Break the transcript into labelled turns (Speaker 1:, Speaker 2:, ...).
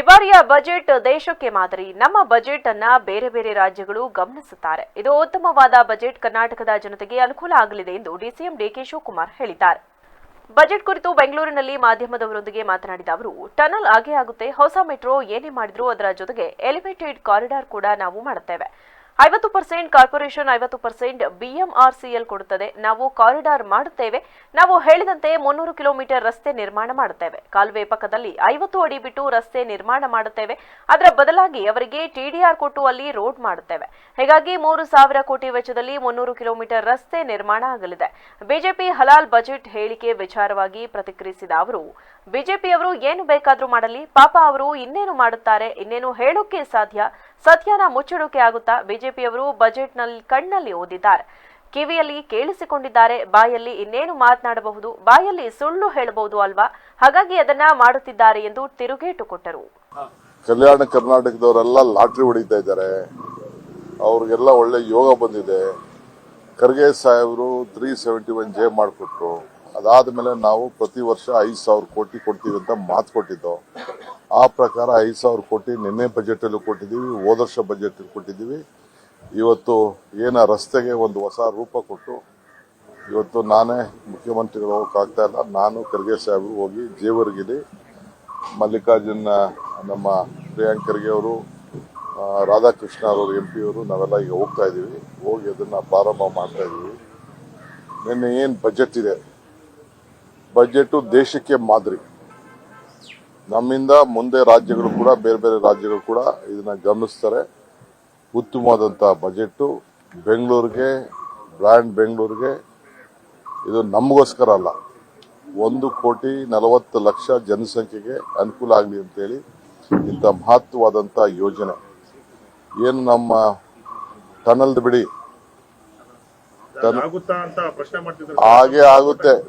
Speaker 1: ಈ ಬಾರಿಯ ಬಜೆಟ್ ದೇಶಕ್ಕೆ ಮಾದರಿ. ನಮ್ಮ ಬಜೆಟ್ ಅನ್ನ ಬೇರೆ ಬೇರೆ ರಾಜ್ಯಗಳು ಗಮನಿಸುತ್ತಾರೆ. ಇದು ಉತ್ತಮವಾದ ಬಜೆಟ್ ಕರ್ನಾಟಕದ ಜನತೆಗೆ ಅನುಕೂಲ ಆಗಲಿದೆ ಎಂದು ಡಿಸಿಎಂ ಡಿಕೆ ಶಿವಕುಮಾರ್ ಹೇಳಿದ್ದಾರೆ. ಬಜೆಟ್ ಕುರಿತು ಬೆಂಗಳೂರಿನಲ್ಲಿ ಮಾಧ್ಯಮದವರೊಂದಿಗೆ ಮಾತನಾಡಿದ ಅವರು, ಟನಲ್ ಆಗೇ ಆಗುತ್ತೆ, ಹೊಸ ಮೆಟ್ರೋ ಏನೇ ಮಾಡಿದ್ರು ಅದರ ಜೊತೆಗೆ ಎಲಿವೇಟೆಡ್ ಕಾರಿಡಾರ್ ಕೂಡ ನಾವು ಮಾಡುತ್ತೇವೆ. ಐವತ್ತು ಪರ್ಸೆಂಟ್ ಕಾರ್ಪೊರೇಷನ್, ಐವತ್ತು ಪರ್ಸೆಂಟ್ ಬಿಎಂಆರ್ಸಿಎಲ್ ಕೊಡುತ್ತದೆ. ನಾವು ಕಾರಿಡಾರ್ ಮಾಡುತ್ತೇವೆ. ನಾವು ಹೇಳಿದಂತೆ ಮುನ್ನೂರು ಕಿಲೋಮೀಟರ್ ರಸ್ತೆ ನಿರ್ಮಾಣ ಮಾಡುತ್ತೇವೆ. ಕಾಲುವೆ ಪಕ್ಕದಲ್ಲಿ ಐವತ್ತು ಅಡಿ ಬಿಟ್ಟು ರಸ್ತೆ ನಿರ್ಮಾಣ ಮಾಡುತ್ತೇವೆ. ಅದರ ಬದಲಾಗಿ ಅವರಿಗೆ ಟಿಡಿಆರ್ ಕೊಟ್ಟು ಅಲ್ಲಿ ರೋಡ್ ಮಾಡುತ್ತೇವೆ. ಹೀಗಾಗಿ ಮೂರು ಸಾವಿರ ಕೋಟಿ ವೆಚ್ಚದಲ್ಲಿ ಮುನ್ನೂರು ಕಿಲೋಮೀಟರ್ ರಸ್ತೆ ನಿರ್ಮಾಣ ಆಗಲಿದೆ. ಬಿಜೆಪಿ ಹಲಾಲ್ ಬಜೆಟ್ ಹೇಳಿಕೆ ವಿಚಾರವಾಗಿ ಪ್ರತಿಕ್ರಿಯಿಸಿದ ಅವರು, ಬಿಜೆಪಿಯವರು ಏನು ಬೇಕಾದರೂ ಮಾಡಲಿ, ಪಾಪ ಅವರು ಇನ್ನೇನು ಮಾಡುತ್ತಾರೆ, ಇನ್ನೇನು ಹೇಳೋಕೆ ಸಾಧ್ಯ? ಸತ್ಯನ ಮುಚ್ಚಡೋಕೆ ಆಗುತ್ತಾ ಬಿಜೆಪಿಯವರು ಬಜೆಟ್ನಲ್ಲಿ ಕಣ್ಣಲ್ಲಿ ಓದಿದ್ದಾರೆ. ಕಿವಿಯಲ್ಲಿ ಕೇಳಿಸಿಕೊಂಡಿದ್ದಾರೆ. ಬಾಯಲ್ಲಿ ಇನ್ನೇನು ಮಾತನಾಡಬಹುದು? ಬಾಯಲ್ಲಿ ಸುಳ್ಳು ಹೇಳಬಹುದು ಅಲ್ವಾ? ಹಾಗಾಗಿ ಅದನ್ನ ಮಾಡುತ್ತಿದ್ದಾರೆ ಎಂದು ತಿರುಗೇಟು ಕೊಟ್ಟರು.
Speaker 2: ಕಲ್ಯಾಣ ಕರ್ನಾಟಕದವರೆಲ್ಲ ಲಾಟ್ರಿ ಹೊಡಿತಾ ಇದ್ದಾರೆ. ಅವ್ರಿಗೆಲ್ಲ ಒಳ್ಳೆ ಯೋಗ ಬಂದಿದೆ. ಖರ್ಗೆ ಸಾಹೇಬರು ತ್ರೀ ಸೆವೆಂಟಿ ಒನ್ ಜೆ ಮಾಡಿಕೊಟ್ರು. ಅದಾದ ಮೇಲೆ ನಾವು ಪ್ರತಿ ವರ್ಷ ಐದು ಸಾವಿರ ಕೋಟಿ ಕೊಡ್ತೀವಿ ಅಂತ ಮಾತು ಕೊಟ್ಟಿದ್ದು. ಆ ಪ್ರಕಾರ ಐದು ಸಾವಿರ ಕೋಟಿ ನಿನ್ನೆ ಬಜೆಟ್ ಅಲ್ಲೂ ಕೊಟ್ಟಿದ್ದೀವಿ ಹೋದರ್ಷ ಬಜೆಟ್ ಕೊಟ್ಟಿದ್ದೀವಿ. ಇವತ್ತು ಏನ ರಸ್ತೆಗೆ ಒಂದು ಹೊಸ ರೂಪ ಕೊಟ್ಟು, ಇವತ್ತು ನಾನೇ ಮುಖ್ಯಮಂತ್ರಿಗಳು ಹೋಗಕ್ಕಾಗ್ತಾ ಇಲ್ಲ. ನಾನು ಖರ್ಗೆ ಸಾಹೇಬರು ಹೋಗಿ ಜೇವರ್ಗಿಲಿ ಮಲ್ಲಿಕಾರ್ಜುನ, ನಮ್ಮ ಪ್ರಿಯಾಂಕ್ ಖರ್ಗೆ ಅವರು ರಾಧಾಕೃಷ್ಣ ಅವರು, ಎಂ ಪಿ ಅವರು, ನಾವೆಲ್ಲ ಈಗ ಹೋಗ್ತಾ ಇದ್ದೀವಿ. ಹೋಗಿ ಅದನ್ನು ಪ್ರಾರಂಭ ಮಾಡ್ತಾ ಇದ್ದೀವಿ. ನಿನ್ನೆ ಏನು ಬಜೆಟ್ ಇದೆ? ಬಜೆಟು ದೇಶಕ್ಕೆ ಮಾದರಿ. ನಮ್ಮಿಂದ ಮುಂದೆ ರಾಜ್ಯಗಳು ಕೂಡ ಬೇರೆ ಬೇರೆ ರಾಜ್ಯಗಳು ಕೂಡ ಇದನ್ನ ಗಮನಿಸ್ತಾರೆ. ಉತ್ತಮವಾದಂಥ ಬಜೆಟ್ ಬೆಂಗಳೂರಿಗೆ ಬ್ರ್ಯಾಂಡ್ ಬೆಂಗಳೂರಿಗೆ ಇದು ನಮಗೋಸ್ಕರ ಅಲ್ಲ. ಒಂದು ಕೋಟಿ ನಲವತ್ತು ಲಕ್ಷ ಜನಸಂಖ್ಯೆಗೆ ಅನುಕೂಲ ಆಗಲಿ ಅಂತೇಳಿ ಇಂಥ ಮಹತ್ವವಾದಂಥ ಯೋಜನೆ. ಏನು ನಮ್ಮ ಟನಲ್ದು ಬಿಡಿ. ಹಾಗೆ ಆಗುತ್ತೆ.